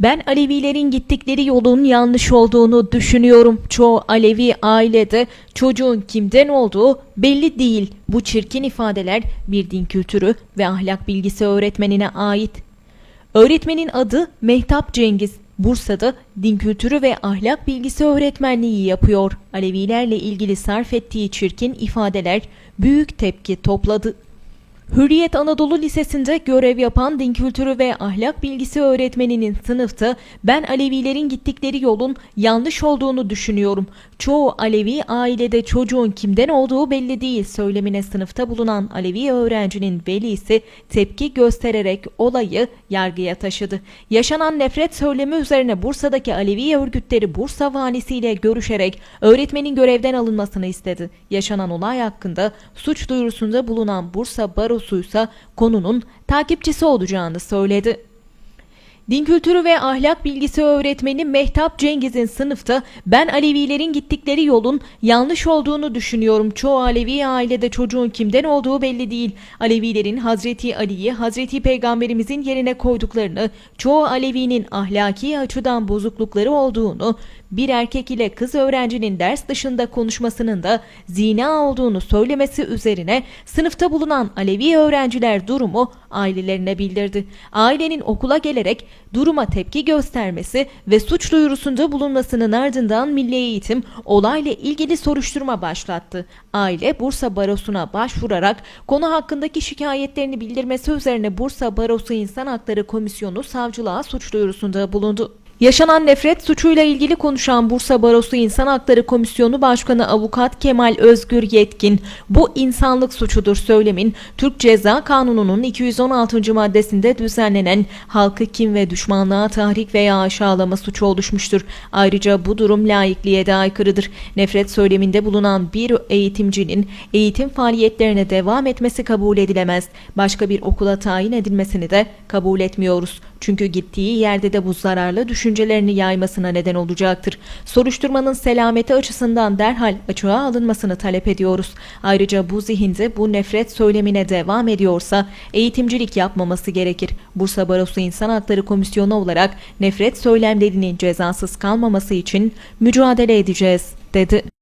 Ben Alevilerin gittikleri yolun yanlış olduğunu düşünüyorum. Çoğu Alevi ailede çocuğun kimden olduğu belli değil. Bu çirkin ifadeler bir din kültürü ve ahlak bilgisi öğretmenine ait. Öğretmenin adı Mehtap Cengiz. Bursa'da din kültürü ve ahlak bilgisi öğretmenliği yapıyor. Alevilerle ilgili sarf ettiği çirkin ifadeler büyük tepki topladı. Hürriyet Anadolu Lisesi'nde görev yapan din kültürü ve ahlak bilgisi öğretmeninin sınıfta ben Alevilerin gittikleri yolun yanlış olduğunu düşünüyorum. Çoğu Alevi ailede çocuğun kimden olduğu belli değil söylemine sınıfta bulunan Alevi öğrencinin velisi tepki göstererek olayı yargıya taşıdı. Yaşanan nefret söylemi üzerine Bursa'daki Alevi örgütleri Bursa valisiyle görüşerek öğretmenin görevden alınmasını istedi. Yaşanan olay hakkında suç duyurusunda bulunan Bursa Barosu ise konunun takipçisi olacağını söyledi. Din kültürü ve ahlak bilgisi öğretmeni Mehtap Cengiz'in sınıfta ben Alevilerin gittikleri yolun yanlış olduğunu düşünüyorum. Çoğu Alevi ailede çocuğun kimden olduğu belli değil. Alevilerin Hazreti Ali'yi Hazreti Peygamberimizin yerine koyduklarını, çoğu Alevinin ahlaki açıdan bozuklukları olduğunu, bir erkek ile kız öğrencinin ders dışında konuşmasının da zina olduğunu söylemesi üzerine sınıfta bulunan Alevi öğrenciler durumu ailelerine bildirdi. Ailenin okula gelerek duruma tepki göstermesi ve suç duyurusunda bulunmasının ardından Milli Eğitim olayla ilgili soruşturma başlattı. Aile Bursa Barosu'na başvurarak konu hakkındaki şikayetlerini bildirmesi üzerine Bursa Barosu İnsan Hakları Komisyonu savcılığa suç duyurusunda bulundu. Yaşanan nefret suçuyla ilgili konuşan Bursa Barosu İnsan Hakları Komisyonu Başkanı Avukat Kemal Özgür Yetkin, bu insanlık suçudur söylemin Türk Ceza Kanunu'nun 216. maddesinde düzenlenen halkı kim ve düşmanlığa tahrik veya aşağılama suçu oluşmuştur. Ayrıca bu durum laikliğe de aykırıdır. Nefret söyleminde bulunan bir eğitimcinin eğitim faaliyetlerine devam etmesi kabul edilemez. Başka bir okula tayin edilmesini de kabul etmiyoruz. Çünkü gittiği yerde de bu zararlı düşüncelerini yaymasına neden olacaktır. Soruşturmanın selameti açısından derhal açığa alınmasını talep ediyoruz. Ayrıca bu zihinde bu nefret söylemine devam ediyorsa eğitimcilik yapmaması gerekir. Bursa Barosu İnsan Hakları Komisyonu olarak nefret söylemlerinin cezasız kalmaması için mücadele edeceğiz, dedi.